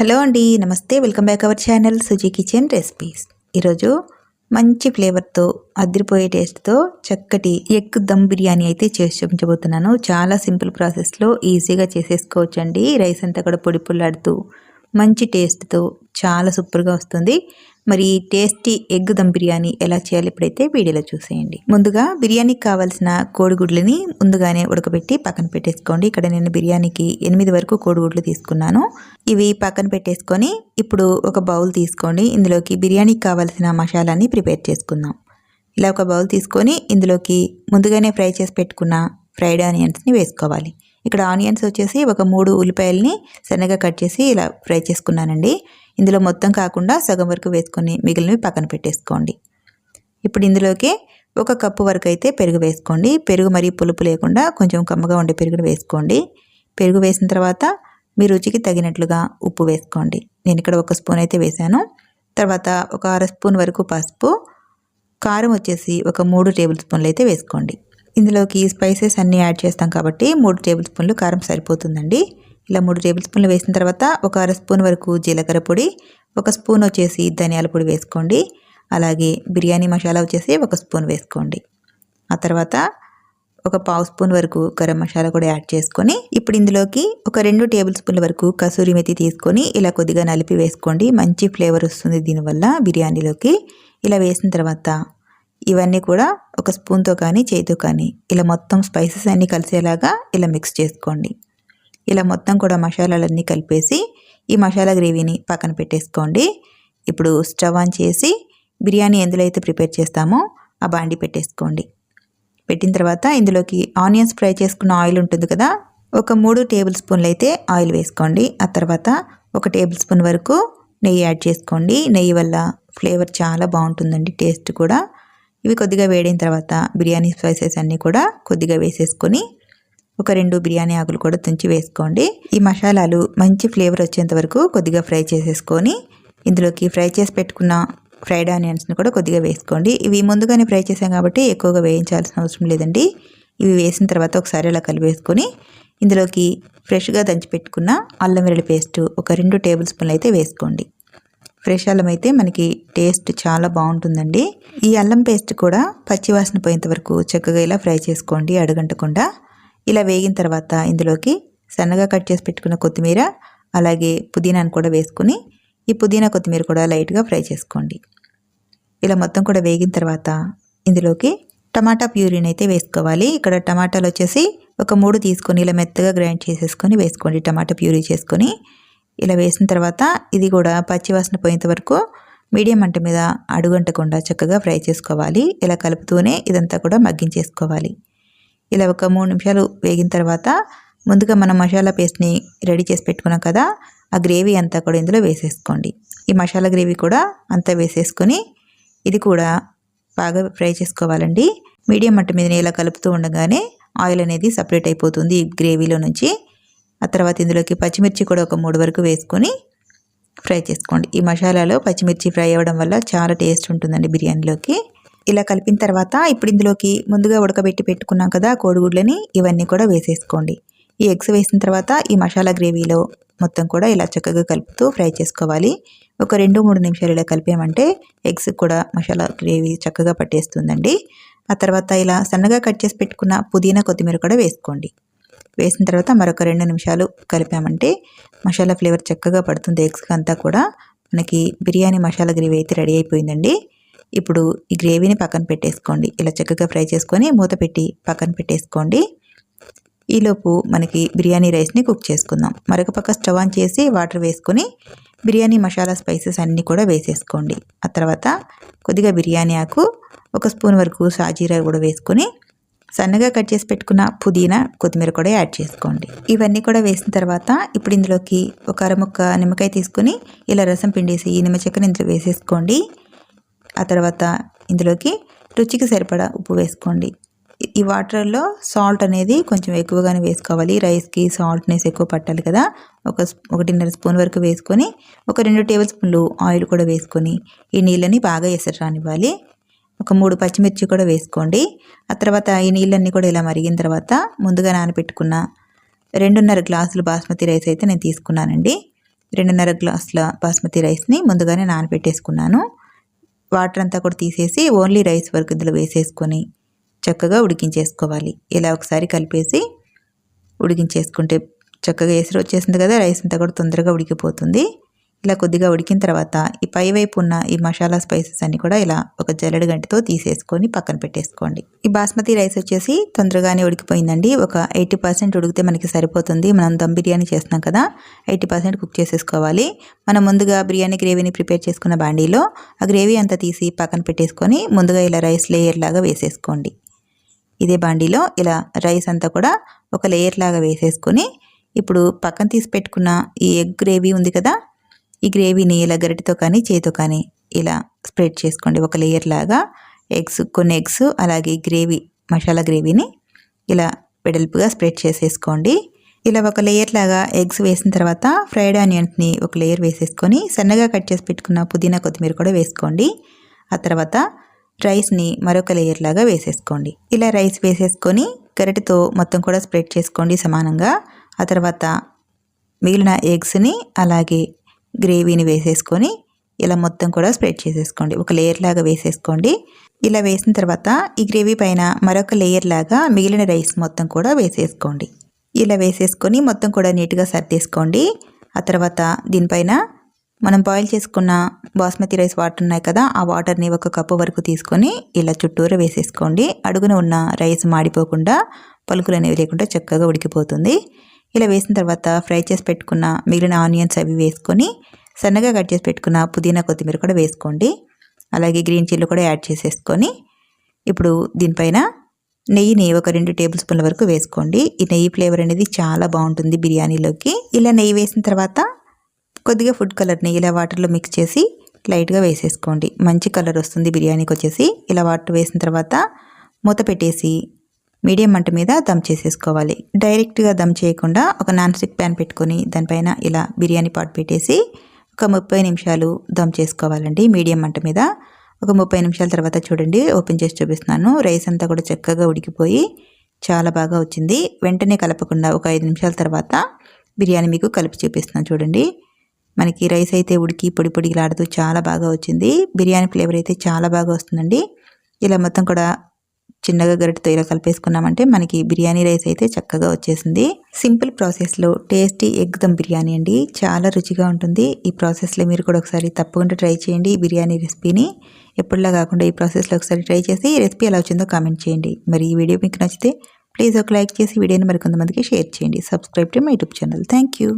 Hello అండి నమస్తే. Welcome back our channel Suji kitchen recipes. ఈరోజు మంచి ఫ్లేవర్తో అదిరిపోయే టేస్ట్తో చక్కటి ఎగ్ దమ్ బిర్యానీ అయితే చేసి చూపించబోతున్నాను. చాలా సింపుల్ ప్రాసెస్లో ఈజీగా చేసేసుకోవచ్చండి. రైస్ అంతా కూడా పొడి పుల్లాడుతూ మంచి టేస్ట్తో చాలా సూపర్గా వస్తుంది. మరి టేస్టీ ఎగ్ దమ్ బిర్యానీ ఎలా చేయాలి ఇప్పుడైతే వీడియోలో చూసేయండి. ముందుగా బిర్యానీకి కావాల్సిన కోడిగుడ్లని ముందుగానే ఉడకబెట్టి పక్కన పెట్టేసుకోండి. ఇక్కడ నేను బిర్యానీకి ఎనిమిది వరకు కోడిగుడ్లు తీసుకున్నాను. ఇవి పక్కన పెట్టేసుకొని ఇప్పుడు ఒక బౌల్ తీసుకోండి. ఇందులోకి బిర్యానీకి కావాల్సిన మసాలాని ప్రిపేర్ చేసుకుందాం. ఇలా ఒక బౌల్ తీసుకొని ఇందులోకి ముందుగానే ఫ్రై చేసి పెట్టుకున్న ఫ్రైడ్ ఆనియన్స్ని వేసుకోవాలి. ఇక్కడ ఆనియన్స్ వచ్చేసి ఒక మూడు ఉల్లిపాయలని సన్నగా కట్ చేసి ఇలా ఫ్రై చేసుకున్నానండి. ఇందులో మొత్తం కాకుండా సగం వరకు వేసుకొని మిగిలినవి పక్కన పెట్టేసుకోండి. ఇప్పుడు ఇందులోకి ఒక కప్పు వరకు అయితే పెరుగు వేసుకోండి. పెరుగు మరీ పులుపు లేకుండా కొంచెం కమ్మగా ఉండే పెరుగును వేసుకోండి. పెరుగు వేసిన తర్వాత మీ రుచికి తగినట్లుగా ఉప్పు వేసుకోండి. నేను ఇక్కడ ఒక స్పూన్ అయితే వేశాను. తర్వాత ఒక అర స్పూన్ వరకు పసుపు. కారం వచ్చేసి ఒక మూడు టేబుల్ స్పూన్లు అయితే వేసుకోండి. ఇందులోకి స్పైసెస్ అన్నీ యాడ్ చేస్తాం కాబట్టి మూడు టేబుల్ స్పూన్లు కారం సరిపోతుందండి. ఇలా మూడు టేబుల్ స్పూన్లు వేసిన తర్వాత ఒక అర స్పూన్ వరకు జీలకర్ర పొడి ఒక స్పూన్ వచ్చేసి ధనియాల పొడి వేసుకోండి. అలాగే బిర్యానీ మసాలా వచ్చేసి ఒక స్పూన్ వేసుకోండి. ఆ తర్వాత ఒక పావు స్పూన్ వరకు గరం మసాలా కూడా యాడ్ చేసుకొని ఇప్పుడు ఇందులోకి ఒక రెండు టేబుల్ స్పూన్ల వరకు కసూరి మెతి తీసుకొని ఇలా కొద్దిగా నలిపి వేసుకోండి. మంచి ఫ్లేవర్ వస్తుంది దీనివల్ల బిర్యానీలోకి. ఇలా వేసిన తర్వాత ఇవన్నీ కూడా ఒక స్పూన్తో కానీ చేతితో కానీ ఇలా మొత్తం స్పైసెస్ అన్నీ కలిసేలాగా ఇలా మిక్స్ చేసుకోండి. ఇలా మొత్తం కూడా మసాలాలన్నీ కలిపేసి ఈ మసాలా గ్రేవీని పక్కన పెట్టేసుకోండి. ఇప్పుడు స్టవ్ ఆన్ చేసి బిర్యానీ ఎందులో అయితే ప్రిపేర్ చేస్తామో ఆ బాండి పెట్టేసుకోండి. పెట్టిన తర్వాత ఇందులోకి ఆనియన్స్ ఫ్రై చేసుకున్న ఆయిల్ ఉంటుంది కదా ఒక మూడు టేబుల్ స్పూన్లు అయితే ఆయిల్ వేసుకోండి. ఆ తర్వాత ఒక టేబుల్ స్పూన్ వరకు నెయ్యి యాడ్ చేసుకోండి. నెయ్యి వల్ల ఫ్లేవర్ చాలా బాగుంటుందండి టేస్ట్ కూడా. ఇవి కొద్దిగా వేడిన తర్వాత బిర్యానీ స్పైసెస్ అన్నీ కూడా కొద్దిగా వేసేసుకొని ఒక రెండు బిర్యానీ ఆకులు కూడా తుంచి వేసుకోండి. ఈ మసాలాలు మంచి ఫ్లేవర్ వచ్చేంత వరకు కొద్దిగా ఫ్రై చేసేసుకొని ఇందులోకి ఫ్రై చేసి పెట్టుకున్న ఫ్రైడ్ ఆనియన్స్ని కూడా కొద్దిగా వేసుకోండి. ఇవి ముందుగానే ఫ్రై చేసాం కాబట్టి ఎక్కువగా వేయించాల్సిన అవసరం లేదండి. ఇవి వేసిన తర్వాత ఒకసారి అలా కలిపేసుకొని ఇందులోకి ఫ్రెష్గా దంచి పెట్టుకున్న అల్లం వెల్లుల్లి పేస్ట్ ఒక రెండు టేబుల్ స్పూన్లు అయితే వేసుకోండి. ఫ్రెష్ అల్లం అయితే మనకి టేస్ట్ చాలా బాగుంటుందండి. ఈ అల్లం పేస్ట్ కూడా పచ్చివాసన పోయేంత వరకు చక్కగా ఇలా ఫ్రై చేసుకోండి అడగంటకుండా. ఇలా వేగిన తర్వాత ఇందులోకి సన్నగా కట్ చేసి పెట్టుకున్న కొత్తిమీర అలాగే పుదీనాను కూడా వేసుకుని ఈ పుదీనా కొత్తిమీర కూడా లైట్గా ఫ్రై చేసుకోండి. ఇలా మొత్తం కూడా వేగిన తర్వాత ఇందులోకి టమాటా ప్యూరీని అయితే వేసుకోవాలి. ఇక్కడ టమాటాలు వచ్చేసి ఒక మూడు తీసుకొని ఇలా మెత్తగా గ్రైండ్ చేసేసుకొని వేసుకోండి. టమాటా ప్యూరీ చేసుకొని ఇలా వేసిన తర్వాత ఇది కూడా పచ్చివాసన పోయేంత వరకు మీడియం మంట మీద అడుగంటకుండా చక్కగా ఫ్రై చేసుకోవాలి. ఇలా కలుపుతూనే ఇదంతా కూడా మగ్గించేసుకోవాలి. ఇలా ఒక మూడు నిమిషాలు వేగిన తర్వాత ముందుగా మనం మసాలా పేస్ట్ని రెడీ చేసి పెట్టుకున్నాం కదా ఆ గ్రేవీ అంతా కూడా ఇందులో వేసేసుకోండి. ఈ మసాలా గ్రేవీ కూడా అంతా వేసేసుకొని ఇది కూడా బాగా ఫ్రై చేసుకోవాలండి. మీడియం మంట మీద ఇలా కలుపుతూ ఉండగానే ఆయిల్ అనేది సపరేట్ అయిపోతుంది ఈ గ్రేవీలో నుంచి. ఆ తర్వాత ఇందులోకి పచ్చిమిర్చి కూడా ఒక మూడు వరకు వేసుకొని ఫ్రై చేసుకోండి. ఈ మసాలాలో పచ్చిమిర్చి ఫ్రై అవ్వడం వల్ల చాలా టేస్ట్ ఉంటుందండి బిర్యానీలోకి. ఇలా కలిపిన తర్వాత ఇప్పుడు ఇందులోకి ముందుగా ఉడకబెట్టి పెట్టుకున్నాం కదా కోడిగుడ్లని ఇవన్నీ కూడా వేసేసుకోండి. ఈ ఎగ్స్ వేసిన తర్వాత ఈ మసాలా గ్రేవీలో మొత్తం కూడా ఇలా చక్కగా కలుపుతూ ఫ్రై చేసుకోవాలి. ఒక రెండు మూడు నిమిషాలు ఇలా కలిపామంటే ఎగ్స్ కూడా మసాలా గ్రేవీ చక్కగా పట్టేస్తుందండి. ఆ తర్వాత ఇలా సన్నగా కట్ చేసి పెట్టుకున్న పుదీనా కొత్తిమీర కూడా వేసుకోండి. వేసిన తర్వాత మరొక రెండు నిమిషాలు కలిపామంటే మసాలా ఫ్లేవర్ చక్కగా పడుతుంది. ఎగ్స్ అంతా కూడా మనకి బిర్యానీ మసాలా గ్రేవీ అయితే రెడీ అయిపోయిందండి. ఇప్పుడు ఈ గ్రేవీని పక్కన పెట్టేసుకోండి. ఇలా చక్కగా ఫ్రై చేసుకొని మూత పెట్టి పక్కన పెట్టేసుకోండి. ఈలోపు మనకి బిర్యానీ రైస్ని కుక్ చేసుకుందాం. మరొక పక్క స్టవ్ ఆన్ చేసి వాటర్ వేసుకొని బిర్యానీ మసాలా స్పైసెస్ అన్నీ కూడా వేసేసుకోండి. ఆ తర్వాత కొద్దిగా బిర్యానీ ఆకు ఒక స్పూన్ వరకు సాజీరా కూడా వేసుకొని సన్నగా కట్ చేసి పెట్టుకున్న పుదీనా కొత్తిమీర కూడా యాడ్ చేసుకోండి. ఇవన్నీ కూడా వేసిన తర్వాత ఇప్పుడు ఇందులోకి ఒక అరముక్క నిమ్మకాయ తీసుకొని ఇలా రసం పిండేసి ఈ నిమ్మ చెక్కని ఇందులో వేసేసుకోండి. ఆ తర్వాత ఇందులోకి రుచికి సరిపడా ఉప్పు వేసుకోండి. ఈ వాటర్లో సాల్ట్ అనేది కొంచెం ఎక్కువగానే వేసుకోవాలి. రైస్కి సాల్ట్నెస్ ఎక్కువ పట్టాలి కదా. ఒక ఒకటిన్నర స్పూన్ వరకు వేసుకొని ఒక రెండు టేబుల్ స్పూన్లు ఆయిల్ కూడా వేసుకొని ఈ నీళ్ళని బాగా ఎసరు రానివ్వాలి ఒక మూడు పచ్చిమిర్చి కూడా వేసుకోండి. ఆ తర్వాత ఈ నీళ్ళన్నీ కూడా ఇలా మరిగిన తర్వాత ముందుగా నానబెట్టుకున్న రెండున్నర గ్లాసులు బాస్మతి రైస్ అయితే నేను తీసుకున్నానండి. రెండున్నర గ్లాసుల బాస్మతి రైస్ని ముందుగానే నానబెట్టేసుకున్నాను. వాటర్ అంతా కూడా తీసేసి ఓన్లీ రైస్ వరకు ఇందులో వేసేసుకొని చక్కగా ఉడికించేసుకోవాలి. ఇలా ఒకసారి కలిపేసి ఉడికించేసుకుంటే చక్కగా ఎసరు వచ్చేసింది కదా రైస్ అంతా కూడా తొందరగా ఉడికిపోతుంది. ఇలా కొద్దిగా ఉడికిన తర్వాత ఈ పై వైపు ఉన్న ఈ మసాలా స్పైసెస్ అన్ని కూడా ఇలా ఒక జల్లెడ గంటితో తీసేసుకొని పక్కన పెట్టేసుకోండి. ఈ బాస్మతి రైస్ వచ్చేసి తొందరగానే ఉడికిపోయిందండి. ఒక ఎయిటీ పర్సెంట్ ఉడికితే మనకి సరిపోతుంది. మనం దమ్ బిర్యానీ చేస్తున్నాం కదా ఎయిటీ పర్సెంట్ కుక్ చేసేసుకోవాలి. మనం ముందుగా బిర్యానీ గ్రేవీని ప్రిపేర్ చేసుకున్న బాండీలో ఆ గ్రేవీ అంతా తీసి పక్కన పెట్టేసుకొని ముందుగా ఇలా రైస్ లేయర్ లాగా వేసేసుకోండి. ఇదే బాండీలో ఇలా రైస్ అంతా కూడా ఒక లేయర్ లాగా వేసేసుకొని ఇప్పుడు పక్కన తీసి పెట్టుకున్న ఈ ఎగ్ గ్రేవీ ఉంది కదా ఈ గ్రేవీని ఇలా గరిటితో కానీ చేతితో కానీ ఇలా స్ప్రెడ్ చేసుకోండి. ఒక లేయర్ లాగా ఎగ్స్ కొన్ని ఎగ్స్ అలాగే గ్రేవీ మసాలా గ్రేవీని ఇలా వెడల్పుగా స్ప్రెడ్ చేసేసుకోండి. ఇలా ఒక లేయర్ లాగా ఎగ్స్ వేసిన తర్వాత ఫ్రైడ్ ఆనియన్స్ని ఒక లేయర్ వేసేసుకొని సన్నగా కట్ చేసి పెట్టుకున్న పుదీనా కొత్తిమీర కూడా వేసుకోండి. ఆ తర్వాత రైస్ని మరొక లేయర్ లాగా వేసేసుకోండి. ఇలా రైస్ వేసేసుకొని గరిటతో మొత్తం కూడా స్ప్రెడ్ చేసుకోండి సమానంగా. ఆ తర్వాత మిగిలిన ఎగ్స్ని అలాగే గ్రేవీని వేసేసుకొని ఇలా మొత్తం కూడా స్ప్రెడ్ చేసేసుకోండి. ఒక లేయర్ లాగా వేసేసుకోండి. ఇలా వేసిన తర్వాత ఈ గ్రేవీ పైన మరొక లేయర్ లాగా మిగిలిన రైస్ మొత్తం కూడా వేసేసుకోండి. ఇలా వేసేసుకొని మొత్తం కూడా నీట్గా సర్దేసుకోండి. ఆ తర్వాత దీనిపైన మనం బాయిల్ చేసుకున్న బాస్మతి రైస్ వాటర్ ఉన్నాయి కదా ఆ వాటర్ని ఒక కప్పు వరకు తీసుకొని ఇలా చుట్టూరా వేసేసుకోండి. అడుగున ఉన్న రైస్ మాడిపోకుండా పలుకులు అనేవి లేకుండా చక్కగా ఉడికిపోతుంది. ఇలా వేసిన తర్వాత ఫ్రై చేసి పెట్టుకున్న మిగిలిన ఆనియన్స్ అవి వేసుకొని సన్నగా కట్ చేసి పెట్టుకున్న పుదీనా కొత్తిమీర కూడా వేసుకోండి. అలాగే గ్రీన్ చిల్లీ కూడా యాడ్ చేసేసుకొని ఇప్పుడు దీనిపైన నెయ్యిని ఒక రెండు టేబుల్ స్పూన్ల వరకు వేసుకోండి. ఈ నెయ్యి ఫ్లేవర్ అనేది చాలా బాగుంటుంది బిర్యానీలోకి. ఇలా నెయ్యి వేసిన తర్వాత కొద్దిగా ఫుడ్ కలర్ని ఇలా వాటర్లో మిక్స్ చేసి లైట్గా వేసేసుకోండి. మంచి కలర్ వస్తుంది బిర్యానీకి వచ్చేసి. ఇలా వాటర్ వేసిన తర్వాత మూత పెట్టేసి మీడియం మంట మీద దమ్ చేసేసుకోవాలి. డైరెక్ట్గా దమ్ చేయకుండా ఒక నాన్ స్టిక్ ప్యాన్ పెట్టుకొని దానిపైన ఇలా బిర్యానీ పాట్ పెట్టేసి ఒక ముప్పై నిమిషాలు దమ్ చేసుకోవాలండి. మీడియం మంట మీద ఒక ముప్పై నిమిషాల తర్వాత చూడండి ఓపెన్ చేసి చూపిస్తున్నాను. రైస్ అంతా కూడా చక్కగా ఉడికిపోయి చాలా బాగా వచ్చింది. వెంటనే కలపకుండా ఒక ఐదు నిమిషాల తర్వాత బిర్యానీ మీకు కలిపి చూపిస్తున్నాను చూడండి. మనకి రైస్ అయితే ఉడికి పొడి పొడిలాడుతూ చాలా బాగా వచ్చింది. బిర్యానీ ఫ్లేవర్ అయితే చాలా బాగా వస్తుందండి. ఇలా మొత్తం కూడా చిన్నగా గరిటతో ఇలా కలిపేసుకున్నామంటే మనకి బిర్యానీ రైస్ అయితే చక్కగా వచ్చేసింది. సింపుల్ ప్రాసెస్లో టేస్టీ ఎగ్ దమ్ బిర్యానీ అండి. చాలా రుచిగా ఉంటుంది. ఈ ప్రాసెస్లో మీరు కూడా ఒకసారి తప్పకుండా ట్రై చేయండి ఈ బిర్యానీ రెసిపీని. ఎప్పుడులా కాకుండా ఈ ప్రాసెస్లో ఒకసారి ట్రై చేసి ఈ రెసిపీ ఎలా వచ్చిందో కామెంట్ చేయండి. మరి ఈ వీడియో మీకు నచ్చితే ప్లీజ్ ఒక లైక్ చేసి వీడియోని మరికొంతమందికి షేర్ చేయండి. Subscribe to my YouTube channel. Thank you